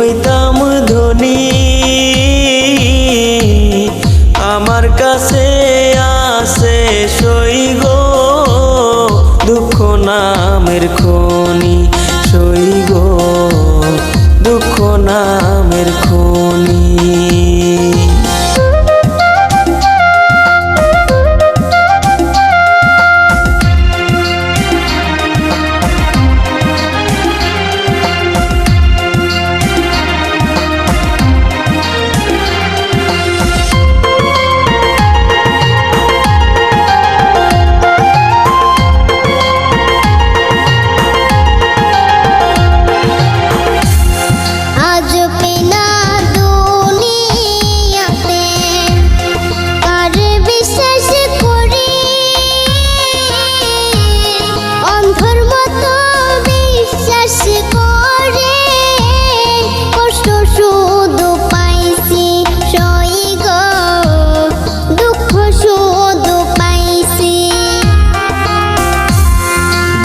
হইতাম ধনী। আমার কাছে আছে সই গো দুঃখ নামের খনি।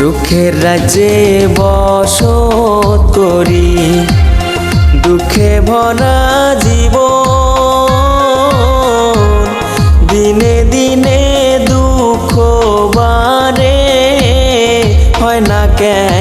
দুঃখের রাজ্যে বস করি দুঃখে ভরা জীব দিনে দিনে দুঃখ বারে হয় না কেন?